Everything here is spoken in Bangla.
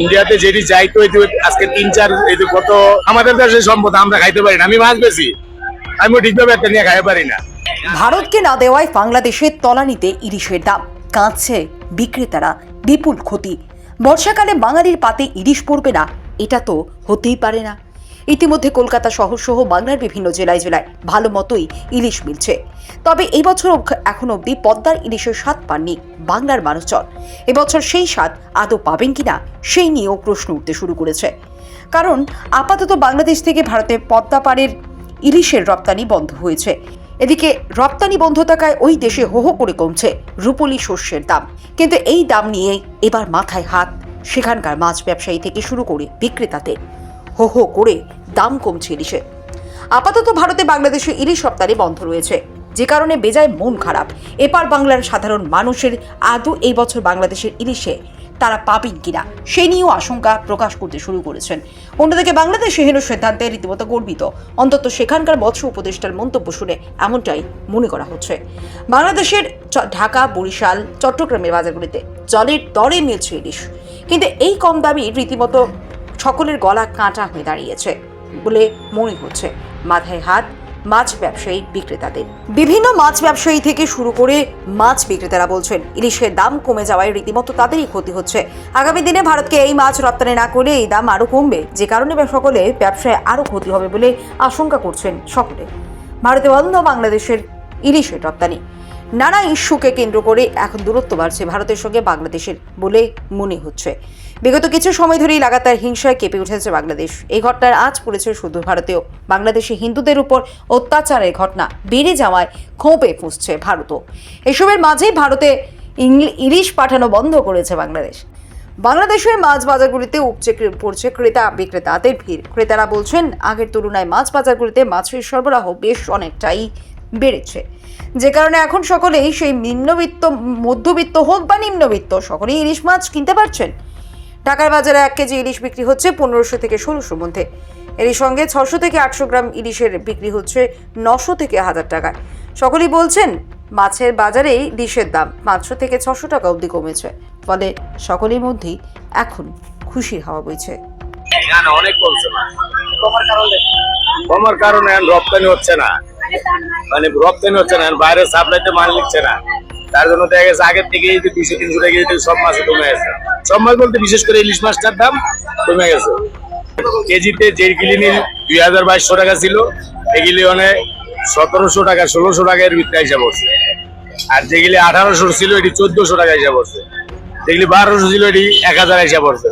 ইন্ডিয়াতে যেটি যাইতো আজকে তিন, চার, এই আমাদের দেশের সম্পদ আমরা খাইতে পারি না। আমি মাছ বেশি আমি ঠিকভাবে একটা নিয়ে খাইতে পারি না। ভারতকে না দেওয়ায় বাংলাদেশের তলানিতে ইলিশের দাম। কাঁদছে বিক্রেতারা বিপুল ক্ষতি। বর্ষাকালে বাঙালির পাতে ইলিশ পড়বে না। এটা তো হতেই পারে না। ইতিমধ্যে কলকাতা শহর সহ বাংলার বিভিন্ন জেলায় জেলায় ভালো মতোই ইলিশ মিলছে। তবে এই বছর এখন অবধি পদ্মার ইলিশের স্বাদ পাননি বাংলার মানুষজন। এবছর সেই স্বাদ আদৌ পাবেন কিনা সেই নিয়েও প্রশ্ন উঠতে শুরু করেছে। কারণ আপাতত বাংলাদেশ থেকে ভারতে পদ্মা পাড়ের ইলিশের রপ্তানি বন্ধ হয়েছে। এদিকে রপ্তানি বন্ধ থাকায় ওই দেশে হো হো করে কমছে রূপলি শস্যের দাম। কিন্তু এই দাম নিয়ে এবার মাথায় হাত সেখানকার মাছ ব্যবসায়ী থেকে শুরু করে বিক্রেতাতে হো হো করে দাম কমছে ইলিশে। আপাতত ভারতে বাংলাদেশে ইলিশ রপ্তানি বন্ধ রয়েছে। যে কারণে বেজায় মন খারাপ। এপার বাংলার সাধারণ মানুষের আদৌ এই বছর বাংলাদেশের ইলিশে তারা পাবেন কিনা, সে নিয়েও আশঙ্কা প্রকাশ করতে শুরু করেছেন। অন্যদিকে বাংলাদেশ এহেন সিদ্ধান্তে রীতিমতো গর্বিত। অন্তত সেখানকার মৎস্য উপদেষ্টার মন্তব্য শুনে এমনটাই মনে করা হচ্ছে। বাংলাদেশের ঢাকা, বরিশাল, চট্টগ্রামের বাজারগুলিতে জলের দরে মিলছে ইলিশ। কিন্তু এই কম দামি রীতিমতো সকলের গলা কাঁটা হয়ে দাঁড়িয়েছে বলে মনে হচ্ছে। মাথায় হাত, মাছ ব্যবসায়ী বিক্রেতাদের। বিভিন্ন মাছ ব্যবসায়ী থেকে শুরু করে মাছ বিক্রেতারা বলছেন, ইলিশের দাম কমে যাওয়ায় রীতিমতো তাদেরই ক্ষতি হচ্ছে। আগামী দিনে ভারতকে এই মাছ রপ্তানি না করলে এই দাম আরও কমবে। যে কারণে সকলে ব্যবসায় আরও ক্ষতি হবে বলে আশঙ্কা করছেন সকলে। ভারতে বন্ধ বাংলাদেশের ইলিশের রপ্তানি। নানা ইস্যুকে কেন্দ্র করে এখন দূরত্ব বাড়ছে ভারতের সঙ্গে বাংলাদেশের বলে মনে হচ্ছে। বিগত কিছু সময় ধরেই লাগাতার হিংসায় কেঁপে উঠেছে বাংলাদেশ। এই ঘটনার আজ পড়েছে শুধু ভারতেও। বাংলাদেশে হিন্দুদের উপর অত্যাচারের ঘটনা বেড়ে যাওয়ায় ক্ষোভে ফুঁসছে ভারতও। এসবের মাঝেই ভারতে ইংলি- ইলিশ পাঠানো বন্ধ করেছে বাংলাদেশ। বাংলাদেশের মাছ বাজারগুলিতে উপচে পড়ছে ক্রেতা বিক্রেতাদের ভিড়। ক্রেতারা বলছেন, আগের তুলনায় মাছ বাজারগুলিতে মাছের সরবরাহ বেশ অনেকটাই বেড়েছে। যে কারণে এখন সকলেই সেই নিম্নবিত্ত, মধ্যবিত্ত হোক বা নিম্নবিত্ত, সকলেই ইলিশ মাছ কিনতে পারছেন। ঢাকার বাজারে এক কেজি ইলিশ বিক্রি হচ্ছে পনেরোশো থেকে ষোলোশোর মধ্যে। এরই সঙ্গে ছশো থেকে আটশো গ্রাম ইলিশের বিক্রি হচ্ছে নশো থেকে হাজার টাকায়। সকলেই বলছেন, মাছের বাজারেই ইলিশের দাম পাঁচশো থেকে ছশো টাকা অবধি কমেছে। ফলে সকলের মধ্যেই এখন খুশির হাওয়া বইছে। অনেক কমার কারণে রপ্তানি হচ্ছে না। মানে রপ্তানি হচ্ছে না বাইরে সাপ্লাইতে মাল নিচ্ছে না। তার জন্য দেখা গেছে আগের থেকে এই যে দুশো, তিনশো টাকা দিয়ে সব মাছ কমে গেছে। সব মাছ বলতে বিশেষ করে ইলিশ মাছটার দাম কমে গেছে। কেজিতে যে গিলি নিল দুই হাজার বাইশশো টাকা ছিল এগুলি মানে সতেরোশো টাকা, ষোলোশো টাকা এর ভিতরে হিসাব হচ্ছে আর যেগুলি আঠারোশো ছিল, এটি চোদ্দশো টাকা হিসাব হচ্ছে যেগুলি বারোশো ছিল, এটি এক হাজার হিসাব হচ্ছে